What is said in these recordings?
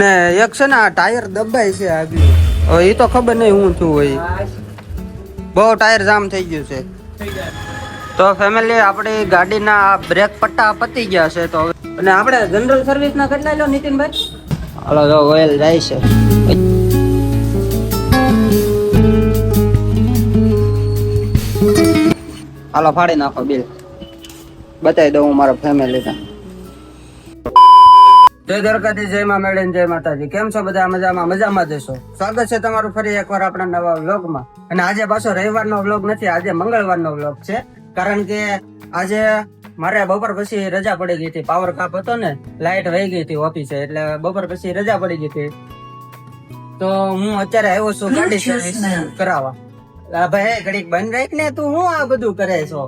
ને એક છે ને આ ટાયર દબાય છે આગળ હવે એ તો ખબર નહીં હું છું હોય. બહુ ટાયર જામ થઈ ગયું છે. તો ફેમિલી આપણી ગાડીના બ્રેક પટ્ટા પતી ગયા છે તો અને આપણે જનરલ સર્વિસ ના કેટલા લો નીતિનભાઈ? હાલો, જો ઓઇલ જાય છે. હાલો, ફાડી નાખો બિલ. બતાવી દઉં હું મારા ફેમિલી જય દ્વારકાથી જય માં મેળીને જય માતાજી. કેમ છો બધા? મજામાં? મજામાં જશો સ્વાગત છે તમારું ફરી એકવાર આપણા નવા વ્લોગમાં. અને આજે પાછો રવિવારનો વ્લોગ નથી આજે મંગળવારનો વ્લોગ છે. કારણ કે આજે મારે બપોર પછી રજા પડી ગઈ હતી. પાવર કાપ હતો ને લાઈટ વહી ગઈ હતી ઓફિસે એટલે બપોર પછી રજા પડી ગઈ હતી. તો હું અત્યારે આવ્યો છું ગાડી સર્વિસ કરાવવા. ભાઈ ઘડીક બંધ રાખ ને તું હું આ બધું કરે છો?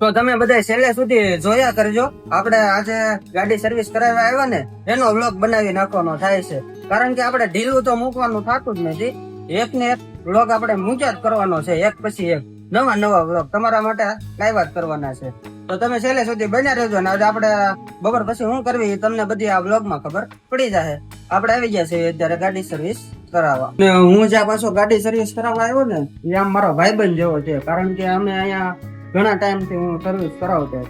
તો તમે બધા છેલ્લે સુધી જોયા કરજો. આપણે આજે ગાડી સર્વિસ કરાવવા આવ્યા ને, એનો વ્લોગ બનાવી નાખવાનો થાય છે. કારણ કે આપણે ઢીલું તો મૂકવાનું થતું જ નથી. એક ને એક વ્લોગ આપણે મૂક્યા જ કરવાનો છે, એક પછી એક. નવા નવા વ્લોગ તમારા માટે લાઈવ જ કરવાના છે. તો તમે છેલ્લે સુધી બન્યા રહેજો ને, આજે આપણે બપોર પછી શું કરવી તમને બધી આ વ્લોગમાં ખબર પડી જાય આપણે આવી ગયા છે અત્યારે ગાડી સર્વિસ કરાવવા. હું જ્યાં પાછો ગાડી સર્વિસ કરાવવા આવ્યો ને એ આમ મારો ભાઈબંધ જેવો છે. કારણ કે અમે અહીંયા ઘણા ટાઈમથી હું સર્વિસ કરાવતો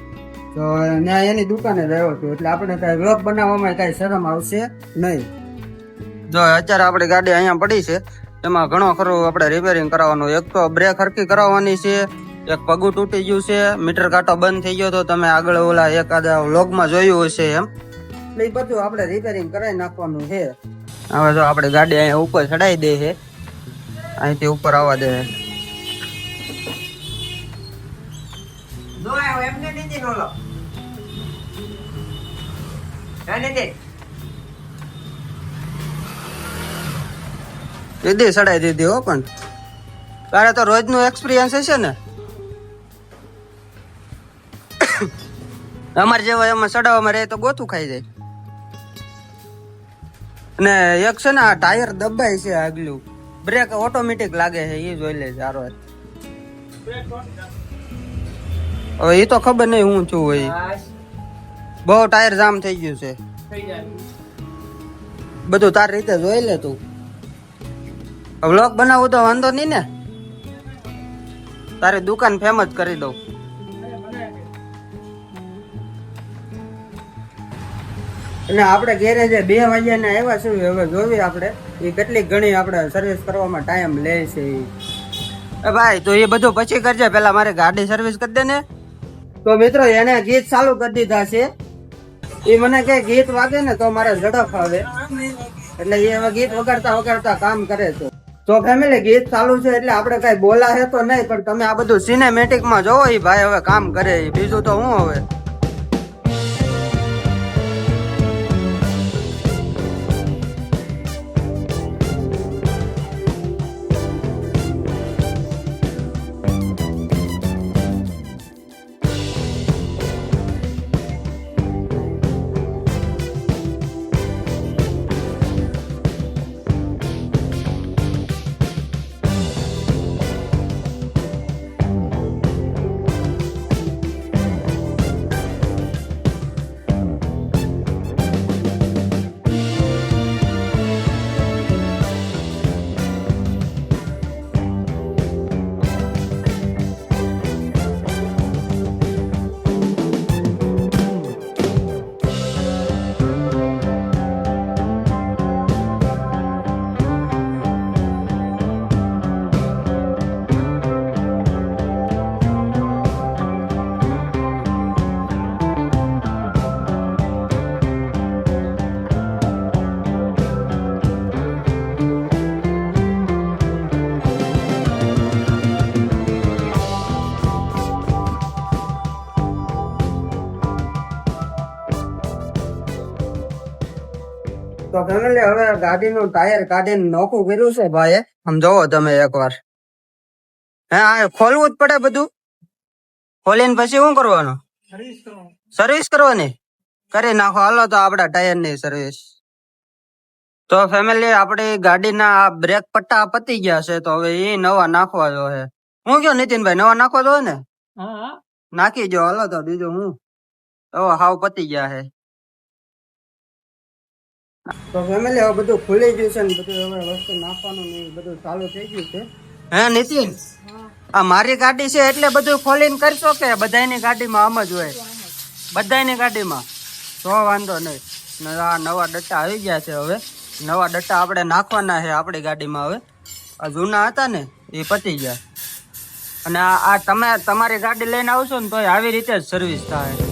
તો ત્યાં એની દુકાને રહ્યો છું. એટલે આપણે કાંઈ વ્લોગ બનાવવામાં કાંઈ શરમ આવશે નહીં. જો અત્યારે આપણી ગાડી અહીંયા પડી છે. એમાં ઘણો ખરો આપણે રિપેરિંગ કરાવવાનું. એક તો બ્રેક હરકી કરાવવાની છે. એક પગું તૂટી ગયું છે. મીટર કાંટો બંધ થઈ ગયો તો તમે આગળ ઓલા એકાદા વ્લોગમાં જોયું હશે એમ. એટલે એ બધું આપણે રિપેરિંગ કરાવી નાખવાનું છે. હવે જો આપણે ગાડી અહીંયા ઉપર ચડાવી દે છે. અહીંથી ઉપર આવવા દે. દીદી ચડાવી દીધી હો પણ. તારે તો રોજનું એક્સપિરિયન્સ હશે ને. અમારે જેવા એમાં ચડાવવામાં રહે તો ગોથું ખાઈ જાય. અને એક છે ને આ ટાયર દબાય છે આગલું. બ્રેક ઓટોમેટિક લાગે છે એ જોઈ લે સારો હવે એ તો ખબર નહીં હું છું હોય બહુ ટાયર જામ થઈ ગયું છે. બધું તારી રીતે જોઈ લે તું. વ્લોગ બનાવું તો વાંધો નહીં ને. તારી દુકાન ફેમસ કરી દઉં. અને આપણે ગેરેજે બે વાગ્યાના આવ્યા છું હવે જોવી આપણે એ કેટલી ઘણી આપણે સર્વિસ કરવામાં ટાઈમ લે છે એ ભાઈ, તો એ બધું પછી કરજે. પહેલાં મારે ગાડી સર્વિસ કરી દે ને. તો મિત્રો એને ગીત ચાલુ કરી દીધા છે. એ મને કે ગીત વાગે ને તો મારે ઝડપ આવે. એટલે એ હવે ગીત વગાડતા વગાડતા કામ કરે છે. તો ફેમિલી ગીત ચાલુ છે એટલે આપણે કઈ બોલા હે તો નહીં, પણ તમે આ બધું સિનેમેટિકમાં જોવો એ ભાઈ હવે કામ કરે. બીજું તો હું હવે? તો હવે ગાડીનું ટાયર કાઢીને નોખું કર્યું છે ભાઈ આમ જોવો તમે એકવાર. હે આ ખોલવું જ પડે બધું. ખોલીને પછી શું કરવાનું? સર્વિસ કરવાની? કરી નાખો. હાલો તો આપડા ટાયરની સર્વિસ તો ફેમિલી આપણી ગાડીના આ બ્રેક પટ્ટા પતી ગયા છે તો હવે એ નવા નાખવા જો છે હું કયો નીતિનભાઈ નવા નાખવા જો ને? નાખી જો. હાલો તો બીજું હું? હવે હાવ પતી ગયા છે તો ફેમિલી હવે બધું ખુલી ગયું છે ને બધું વસ્તુ નાખવાનું ને બધું ચાલુ થઈ ગયું છે. હે, નીતિન? આ મારી ગાડી છે એટલે બધું ખોલીને કરશો કે બધાની ગાડીમાં આમ જ હોય? બધાની ગાડીમાં? તો વાંધો નહીં. આ નવા ડટ્ટા આવી ગયા છે હવે. નવા ડટ્ટા આપણે નાખવાના છે આપણી ગાડીમાં હવે. આ જૂના હતા ને, એ પતી ગયા. અને આ તમે તમારી ગાડી લઈને આવશો ને તોય આવી રીતે જ સર્વિસ થાય.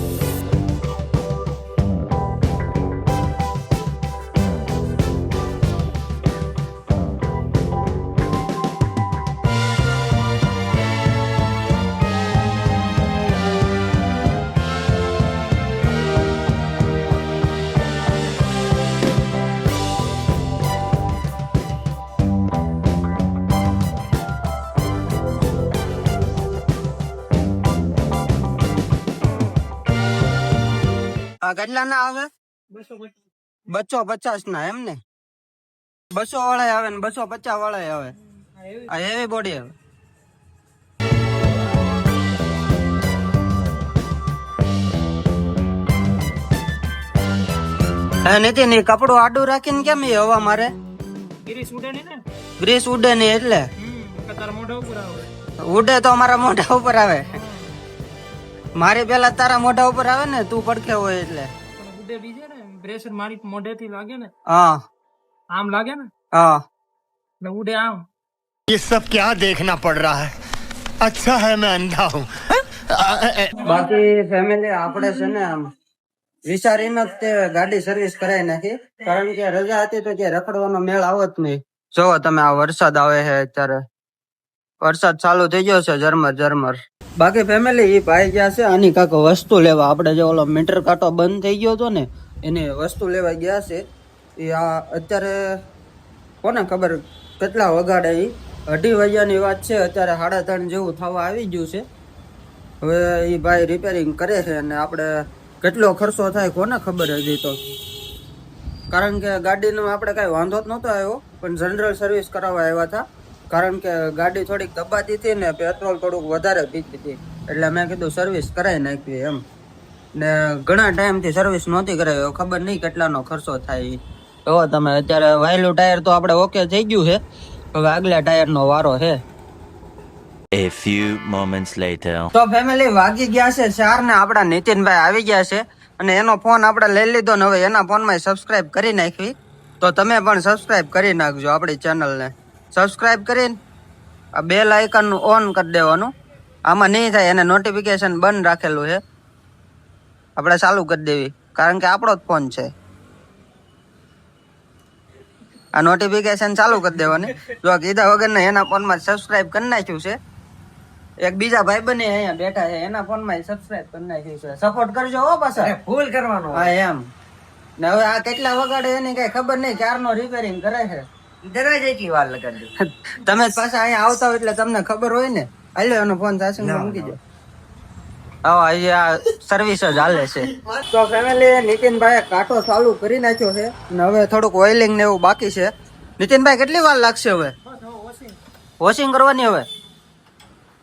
કેટલા ના આવે? બસો પચાસ ના એમ ને? બસો વાળા આવે ને બસો પચાસ વાળા આવે. આ હેવી બોડી આવે. નીતિન એ કપડું આડું રાખીને કેમ એ હવા મારે? ગ્રીસ ઉડે ને? એટલે. હમ તારા મોઢા ઉપર આવે. ઉડે તો મારા મોઢા ઉપર આવે. મારી પેલા તારા મોઢા ઉપર આવે ને તું પડખે હોય એટલે પણ ઉડે બીજે ને પ્રેશર મારી મોઢેથી લાગે ને હા આમ લાગે ને હા એટલે ઉડે આમ ये सब क्या देखना पड़ रहा है अच्छा है मैं अंधा हूँ બાકી ફેમિલી આપણે છે ને આમ વિચારીને જ તે ગાડી સર્વિસ કરાવી નાખી કારણ કે રજા હતી તો કે રખડવાનો મેળ આવત નહીં જોવો તમે આ વરસાદ આવે છે અત્યારે વરસાદ ચાલુ થઈ ગયો છે, ઝરમર ઝરમર. બાકી ફેમિલી એ ભાઈ ગયા છે, આની કાંક વસ્તુ લેવા. આપણે જે ઓલો મીટર કાંટો બંધ થઈ ગયો હતો ને, એને વસ્તુ લેવા ગયા છે. એ આ અત્યારે, કોને ખબર કેટલા વગાડે એ અઢી વાગ્યાની વાત છે, અત્યારે સાડા ત્રણ જેવું થવા આવી ગયું છે. હવે એ ભાઈ રિપેરિંગ કરે છે અને આપણે કેટલો ખર્ચો થાય કોને ખબર હજી તો. કારણ કે ગાડીનો આપણે કાંઈ વાંધો જ નહોતો આવ્યો, પણ જનરલ સર્વિસ કરાવવા આવ્યા હતા. કારણ કે ગાડી થોડીક દબાતી હતી ને પેટ્રોલ થોડુંક વધારે પીતી હતી. એટલે મેં કીધું સર્વિસ કરાવી નાખવી એમ. ને ઘણા ટાઈમથી સર્વિસ નહોતી કરાવી ખબર નહીં કેટલાનો ખર્ચો થાય તો તમે અત્યારે વાયલું ટાયર તો આપણે ઓકે થઈ ગયું છે. હવે આગલા ટાયરનો વારો છે. A few moments later. તો ફેમિલી વાગી ગયા છે ચાર ને આપણા નીતિનભાઈ આવી ગયા છે. અને એનો ફોન આપણે લઈ લીધો ને હવે એના ફોનમાં સબસ્ક્રાઇબ કરી નાખવી. તો તમે પણ સબસ્ક્રાઇબ કરી નાખજો આપણી ચેનલને સબસ્ક્રાઇબ કરીને આ બેલ આઇકનનું ઓન કરી દેવાનું. આમાં નહીં થાય એને નોટિફિકેશન બંધ રાખેલું છે. આપણે ચાલુ કરી દેવી કારણ કે આપણો જ ફોન છે. આ નોટિફિકેશન ચાલુ કરી દેવાની. જો કીધા વગરના એના ફોનમાં સબસ્ક્રાઇબ કરી નાખ્યું છે. એક બીજા ભાઈ બને અહીંયા બેઠા છે એના ફોનમાં સબસ્ક્રાઇબ કરી નાખ્યું છે. સપોર્ટ કરજો હો પાછા. ફૂલ કરવાનો. હા એમ. ને હવે આ કેટલા વગાડે એની કઈ ખબર નહીં ક્યારનો રિપેરિંગ કરે છે. તમે પાછા અહીંયા આવતા હોય એટલે તમને ખબર હોય ને હાલો એનો ફોન સાસંગ મૂકી દો. હા અહીંયા સર્વિસ જ હાલે છે. તો ફેમિલી નીતિનભાઈ કાંટો ચાલુ કરી નાખ્યો છે. ને હવે થોડુંક ઓઇલિંગ ને એવું બાકી છે. નીતિનભાઈ કેટલી વાર લાગશે હવે? વોશિંગ કરવાની હવે?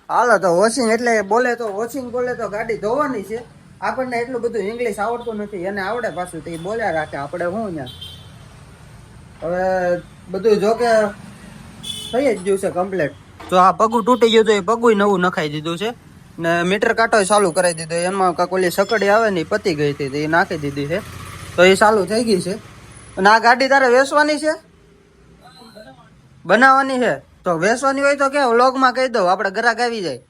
હાલો તો વોશિંગ એટલે બોલે તો વોશિંગ બોલે તો ગાડી ધોવાની છે. આપણને એટલું બધું ઇંગ્લિશ આવડતું નથી. એને આવડે પાછું તે બોલ્યા રાખે. આપણે હું ત્યાં હવે બધું જો કે થઈ જ ગયું છે કમ્પ્લીટ તો આ પગું તૂટી ગયું તો એ પગું નવું નખાઈ દીધું છે. ને મીટર કાંટો ચાલુ કરાવી દીધો એમાં કાંક ઓલી સકડી આવે ને એ પતી ગઈ હતી એ નાખી દીધી છે. તો એ ચાલુ થઈ ગઈ છે. અને આ ગાડી તારે વેચવાની છે? બનાવવાની છે? તો વેચવાની હોય તો કે વ્લોગમાં કહી દઉં આપણે ગ્રાહક આવી જાય.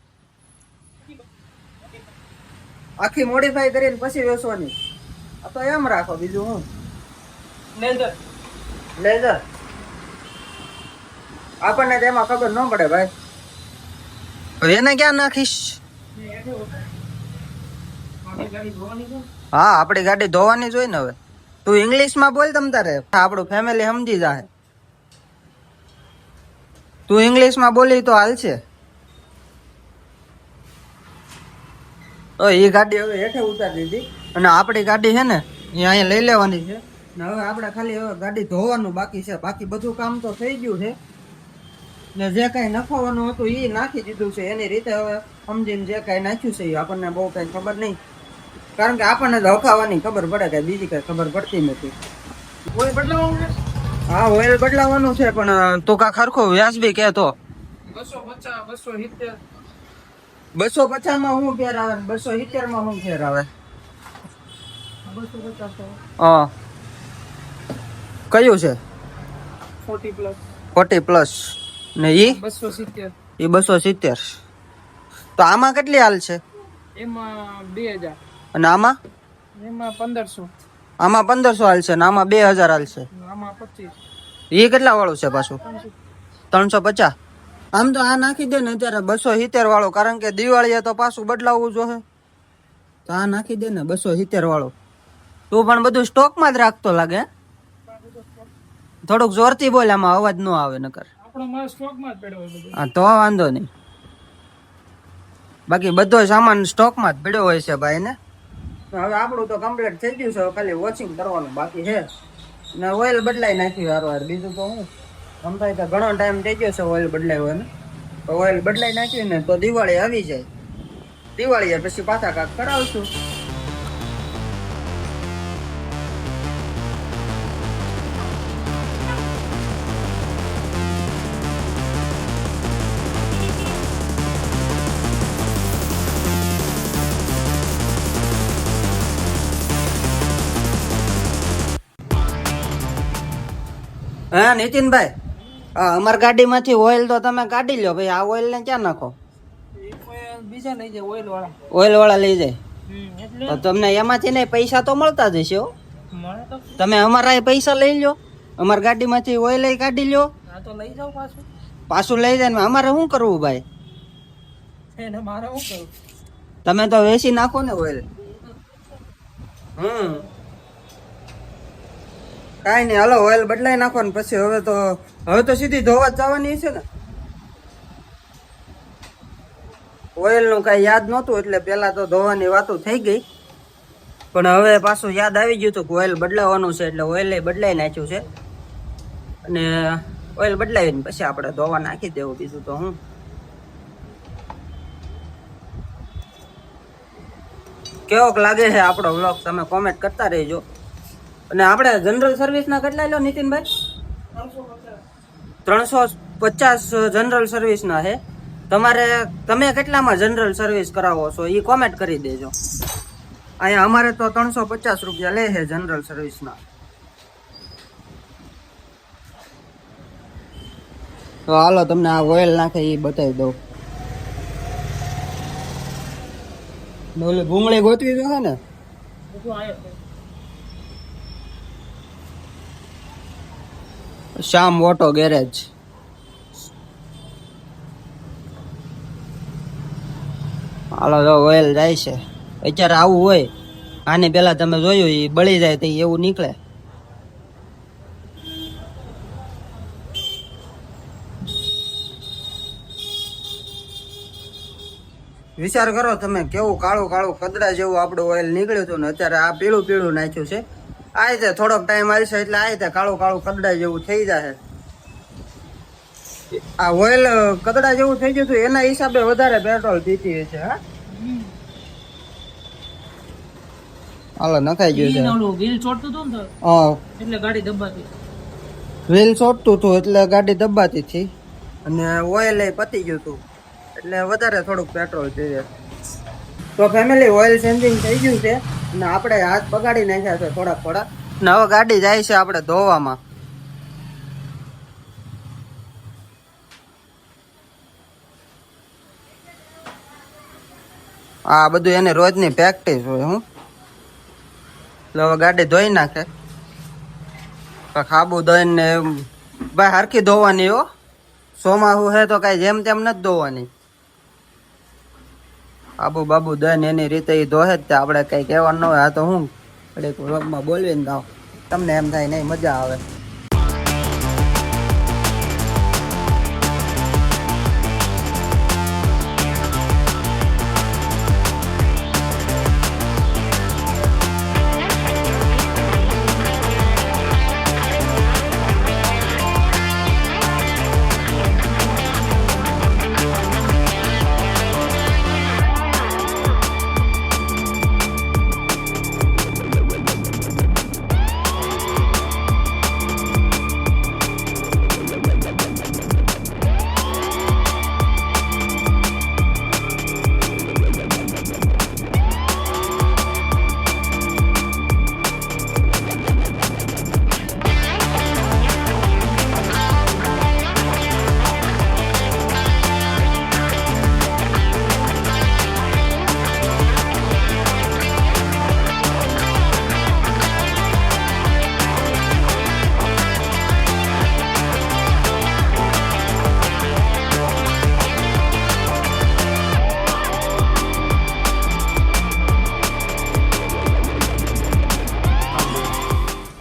આખી મોડિફાઈ કરીને પછી વેચવાની. આ તો એમ રાખો બીજું હું. લેઝર લેઝર આપણને તો એમાં ખબર ન પડે ભાઈ. એને ક્યાં નાખીશ? છે હા, આપણી ગાડી ધોવાની જ હોય ને હવે. તું ઇંગ્લિશમાં બોલ તમ તારે. આપણું ફેમિલી સમજી જાય તું ઇંગ્લિશમાં બોલી તો હાલશે. તો એ ગાડી હવે હેઠે ઉતારી દીધી. અને આપણી ગાડી છે ને એ અહીંયા લઈ લેવાની છે. ને હવે આપણે ખાલી હવે ગાડી ધોવાનું બાકી છે. બાકી બધું કામ તો થઈ ગયું છે. ને જે કાંઈ નખાવાનું હતું એ નાખી દીધું છે. એની રીતે હવે સમજીને જે કાંઈ નાખ્યું છે એ આપણને બહુ કાંઈ ખબર નહીં. કારણ કે આપણને તો હકાવાની ખબર પડે કે બીજી કઈ ખબર પડતી નથી. ઓય બદલાવવાનું હા ઓઇલ બદલાવાનું છે પણ તું કા ખરખો વ્યાજબી કે તો. બસો પચાસ બસો સિત્તેર. બસો પચાસમાં શું ફેર આવે બસો સિત્તેરમાં શું ફેર આવે. હા. કયું છે? Forty plus. Forty plus. ને ઈ? બસો સિત્તેર. ઈ બસો સિત્તેર. તો આમાં કેટલી હાલ છે? એમાં બે હજાર. અને આમાં? એમાં પંદરસો. આમાં પંદરસો હાલ છે ને આમાં બે હજાર હાલ છે. આમાં પચીસ. એ કેટલા વાળું છે પાછું? ત્રણસો. પચાસ. આમ તો આ નાખી દે ને અત્યારે બસો સિત્તેર વાળું કારણ કે દિવાળીએ તો પાછું બદલાવવું જોઈએ. તો આ નાખી દે ને બસો સિત્તેર વાળું. તું પણ બધું સ્ટોકમાં જ રાખતો લાગે થોડુંક જોરથી બોલ આમાં અવાજ ન આવે નકર. હા, તો વાંધો નહીં. બાકી બધો સામાન સ્ટોકમાં જ પડ્યો હોય છે ભાઈ, ને? હવે આપણું તો કમ્પ્લીટ થઈ ગયું છે ખાલી વોચિંગ કરવાનું બાકી છે. ને ઓઇલ બદલાઈ નાખ્યું હારો હાર બીજું તો હું? સમજાય તો ઘણો ટાઈમ થઈ ગયો છે ઓઇલ ને તો ઓઇલ બદલાઈ નાખ્યું ને તો દિવાળી આવી જાય. દિવાળી પછી પાછા કાક કરાવશું. હા, નીતિનભાઈ? હા અમારી ગાડીમાંથી ઓઇલ તો તમે કાઢી લો ભાઈ, આ ઓઇલ ને ક્યાં નાખો? બીજા લઈ જાય ઓઇલ વાળા લઈ જાય. તમને એમાંથી નહીં, પૈસા તો મળતા જ હશે તમે અમારા પૈસા લઈ લો અમારી ગાડીમાંથી ઓઇલ કાઢી લો તો લઈ જાઓ પાછું લઈ જાય ને અમારે શું કરવું ભાઈ? તમે તો વેચી નાખો ને ઓઇલ હમ. કાંઈ નહીં, હાલો, ઓઇલ બદલાઈ નાખો ને પછી હવે તો હવે તો સીધી ધોવા જવાની છે ને. ઓઇલનું કઈ યાદ નહોતું, એટલે પેલા તો ધોવાની વાતો થઈ ગઈ. પણ હવે પાછું યાદ આવી ગયું હતું કે ઓઇલ બદલાવાનું છે, એટલે ઓઇલ બદલાઈ નાખ્યું છે. અને ઓઇલ બદલાવીને પછી આપણે ધોવા નાખી દેવું બીજું તો હું. કેવોક લાગે છે આપણો વ્લોગ તમે કોમેન્ટ કરતા રહેજો. અને આપણે જનરલ સર્વિસના કેટલા લો નીતિનભાઈ? ત્રણસો પચાસ જનરલ સર્વિસના છે તમારે, તમે કેટલામાં જનરલ સર્વિસ કરાવો છો? એ કોમેન્ટ કરી દેજો. અહીંયા અમારે તો ત્રણસો પચાસ રૂપિયા લે છે જનરલ સર્વિસના તો હાલો, તમને આ ઓઇલ નાખે એ બતાવી દઉં. ભૂંગળી ગોતવી જોઈએ ને બધું આયો છે. શ્યામ ઓટો ગેરેજ. હાલો, જો ઓઇલ જાય છે. અત્યારે આવું હોય, આની પેલા તમે જોયું એ બળી જાય તો એવું નીકળે. વિચાર કરો તમે, કેવું કાળું કાળું કદડા જેવું આપણું ઓઇલ નીકળ્યું હતું ને, અત્યારે આ પીળું પીળું નાખ્યું છે. આ રીતે થોડોક ટાઈમ આવશે એટલે આ રીતે કાળું કાળું કદડા જેવું થઈ જશે આ ઓઇલ કદડા જેવું થઈ ગયું હતું એના હિસાબે વધારે પેટ્રોલ પીતી હશે હા? હાલો નખાઈ ગયું છે. ઓલું ચોટતું હતું ને હા એટલે ગાડી દબાતી. વ્હીલ ચોટતું હતું એટલે ગાડી દબાતી હતી. અને ઓઇલ એ પતી ગયું હતું એટલે વધારે થોડુંક પેટ્રોલ જોઈએ તો ફેમિલી ઓઇલ ચેન્જિંગ થઈ ગયું છે. અને આપણે હાથ બગાડી નાખ્યા છે થોડાક થોડાક ને હવે ગાડી જાય છે આપણે ધોવામાં. આ બધું એની રોજની પ્રેક્ટિસ હોય હું. એટલે હવે ગાડી ધોઈ નાખે. ખાબુ ધોઈને ને. ભાઈ હરખી ધોવાની હો. સોમાહું હે તો કાંઈ જેમ તેમ નથી ધોવાની. આબુ બાબુ દન એની રીતે એ ધોહે જ આપણે કંઈ કહેવાનું હોય. આ તો હું ઘડીક વ્લોગમાં બોલવીને દાવ તમને એમ થાય નહીં મજા આવે.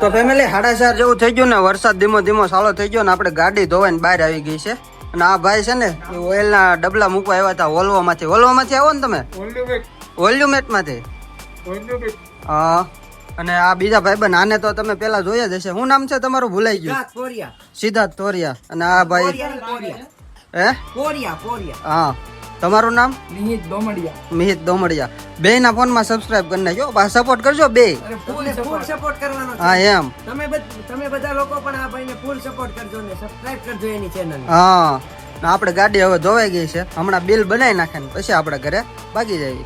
તો ફેમિલી સાડા ચાર જેવું થઈ ગયું ને વરસાદ ધીમો ધીમો સારો થઈ ગયો ને આપણે ગાડી ધોવાઈને બહાર આવી ગઈ છે. અને આ ભાઈ છે ને ઓઇલના ડબલા મૂકવા આવ્યા હતા વોલ્વો માંથી વોલ્વો માંથી આવો ને તમે? વોલ્યુમેટ. માંથી હા. અને આ બીજા ભાઈ આને તો તમે પેલા જોયા જ હશે. શું નામ છે તમારું? ભૂલાઈ ગયું. સિદ્ધાર્થ તોરિયા અને આ ભાઈ હે? હા. તમારું નામ? મિહિત દોમડિયા. મિહિત દોમડિયા. બે ના ફોનમાં સબસ્ક્રાઇબ કરી નાખજો. સપોર્ટ કરજો બે. ફૂલ સપોર્ટ કરવાનો હા એમ. તમે તમે બધા લોકો પણ આ ભાઈને ફૂલ સપોર્ટ કરજો ને સબસ્ક્રાઇબ કરજો એની ચેનલ હા. આપણે ગાડી હવે ધોવાઈ ગઈ છે. હમણાં બિલ બનાવી નાખે ને પછી આપણે ઘરે ભાગી જઈએ.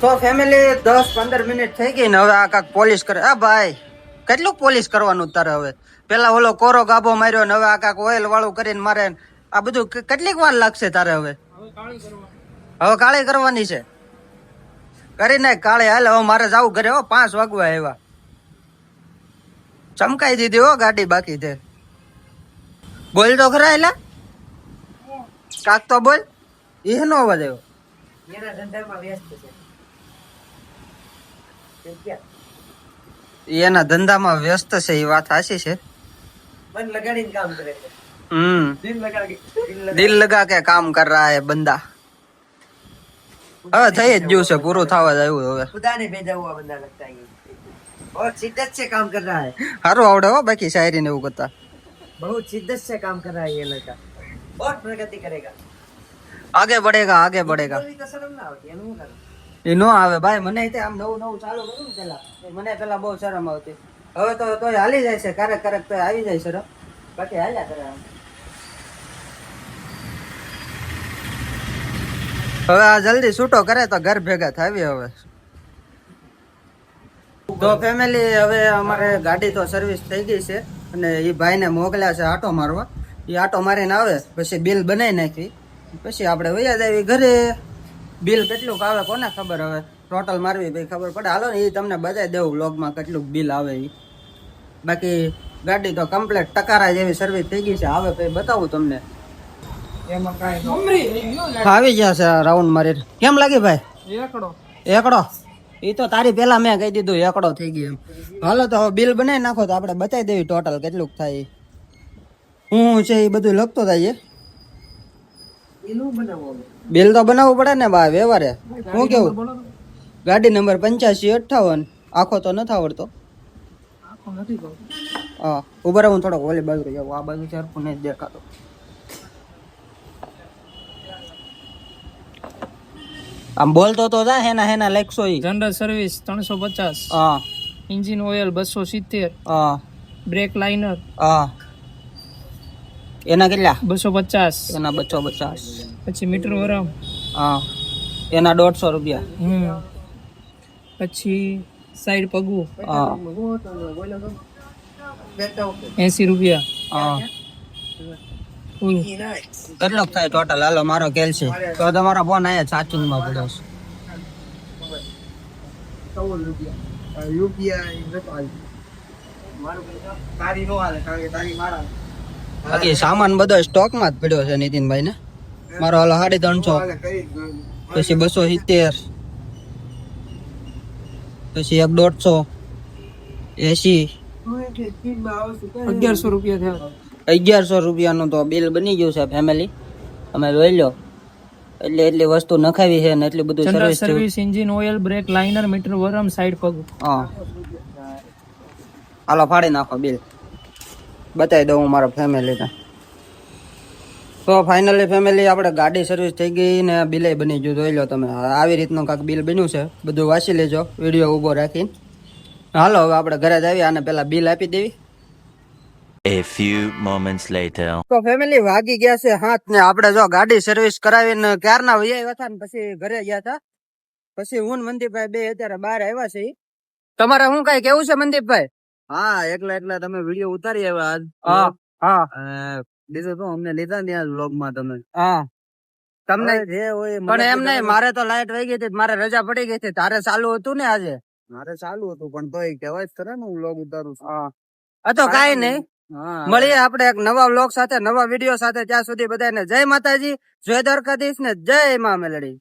તો ફેમિલી દસ પંદર મિનિટ થઈ ગઈ ને હવે આ કાક પોલીસ કરે. આ ભાઈ કેટલું પોલીસ કરવાનું તારે હવે? પેલા ઓલો કોરો ગાભો માર્યો ને હવે આ કાક ઓઇલ વાળું કરીને મારે આ બધું કેટલીક વાર લાગશે તારે હવે? હવે કાળી કરવાની છે. કરી નાખ કાળી. હાલ હવે મારે જવું ઘરે. હો પાંચ વાગવા આવ્યા. ચમકાઈ દીધી હો ગાડી બાકી તે. બોલ તો ખરા એલા. કાક તો બોલ. એ નો અવાજ આવ્યો. એના ધંધામાં વ્યસ્ત છે. એ વાત સાચી છે. મન લગાડીને કામ કરે છે. દિલ લગા કે કામ કર રહા હે બંદા હવે થઈ જ ગયું છે પૂરું થવા જ આવ્યું હવે ખુદાને ભેજા હુઆ બંદા લગતા હે ઓર સિદ્ધત કામ કર રહા હે હારું આવડે હો બાકી શાયરી ને એવું કરતા બહુ સિદ્ધત સે કામ કર રહા હે યે લડકા પ્રગતિ કરેગા આગે બઢેગા આગે बढ़ेगा એ નો આવે ભાઈ મને તે આમ નવું નવું ચાલુ કર્યું પેલા મને પેલા બહુ શરમ આવતી હવે તો તોય હાલી જાય છે ક્યારેક ક્યારેક તો આવી જાય શરમ બાકી હાલ્યા કરે હવે આ જલ્દી છૂટો કરે તો ઘર ભેગા થાવી હવે. તો ફેમિલી હવે અમારે ગાડી તો સર્વિસ થઈ ગઈ છે અને એ ભાઈને મોકલ્યા છે આટો મારવા. એ આટો મારીને આવે, પછી બિલ બનાવી નાખી. પછી આપણે વૈયા દેવી ઘરે. બિલ કેટલુંક આવે કોને ખબર હવે? ટોટલ મારવી ભાઈ ખબર પડે. હાલો ને એ તમને બતાવી દેવું લોગમાં કેટલુંક બિલ આવે એ બાકી ગાડી તો કમ્પ્લેટ ટકારા જેવી સર્વિસ થઈ ગઈ છે. આવે પછી બતાવું તમને. આવી ગયા છે રાઉન્ડ મારી કેમ લાગી ભાઈ? એકડો. એકડો? એ તો તારી પેલા મેં કહી દીધું એકડો થઈ ગયો એમ. હાલો તો હવે બિલ બનાવી નાખો તો આપણે બતાવી દેવી ટોટલ કેટલું થાય. હું છે એ બધું લખતો થાય બિલ તો બનાવવું પડે ને ભાઈ વ્યવહારે. હું કેવું? ગાડી નંબર પંચ્યાસી અઠાવન આખો તો નથી આવડતો. આખો નથી કહું હા ઊભા રહો હું થોડોક ઓલી બાજુ જાઉં આ બાજુ સરખું નહીં દેખાતો. આમ બોલતો તો જા હેના હેના લેખસો ઈ. જનરલ સર્વિસ ત્રણસો પચાસ. હા. ઇન્જિન ઓઇલ બસો સિત્તેર. હા. બ્રેક લાઇનર હા. એના કેટલા? બસો પચાસ. એના બસો પચાસ. પછી મીટર વરમ. હા. એના દોઢસો રૂપિયા. હમ. પછી સાઈડ પગું હા. એસી રૂપિયા. હા. કેટલો થાય ટોટલ હાલો મારો કેલ છે. તો તમારો ફોન અહીંયા સાચું માં પડ્યો છે. બાકી સામાન બધો સ્ટોકમાં જ પડ્યો છે નીતિનભાઈ ને મારો હાલો સાડી ત્રણસો. પછી બસો સિત્તેર. પછી એક દોઢસો. એસી અગિયારસો રૂપિયા થયા. અગિયારસો રૂપિયાનું તો બિલ બની ગયું છે ફેમિલી અમે લઈ લો. એટલે એટલી વસ્તુ નખાવી છે ને એટલી બધું service service engine oil brake liner meter વરમ side પગ હા. હાલો ફાડી નાખો બિલ બતાવી દઉં હું મારા ફેમિલીને તો ફાઇનલી ફેમિલી આપણે ગાડી સર્વિસ થઈ ગઈ ને બિલે બની ગયું. જોઈ લો તમે આવી રીતનું કાંઈક બિલ બન્યું છે. બધું વાંચી લેજો વીડિયો ઊભો રાખીને. હાલો હવે આપણે ઘરે જ આવી આને પેલા બિલ આપી દેવી. A few moments later. તો ફેમિલી વાગી ગયા છે હાથ ને આપણે જો ગાડી સર્વિસ કરાવીને ક્યારના વૈયા આવ્યા હતા ને પછી ઘરે ગયા હતા. પછી હું ને મનદીપભાઈ બે અત્યારે બહાર આવ્યા છે તમારે હું કઈ કેવું છે મનદીપભાઈ હા એકલા એકલા તમે વીડિયો ઉતારી આવ્યા આજ. હા હા. બીજું તો અમને લીધા ને આજ vlog માં તમે? હા. તમને જે હોય પણ એમ નહીં મારે તો લાઈટ વહી ગઈ હતી મારે રજા પડી ગઈ હતી તારે ચાલુ હતું ને આજે? મારે ચાલુ હતું પણ તોય કહેવાય જ ખરા ને હું વ્લોગ ઉતારું છું. હા. તો કાઈ નહીં. મળીએ આપણે એક નવા વ્લોગ સાથે, નવા વીડિયો સાથે. ત્યાં સુધી બધાને જય માતાજી, જય દ્વારકાધીશ ને જય મા મેલડી.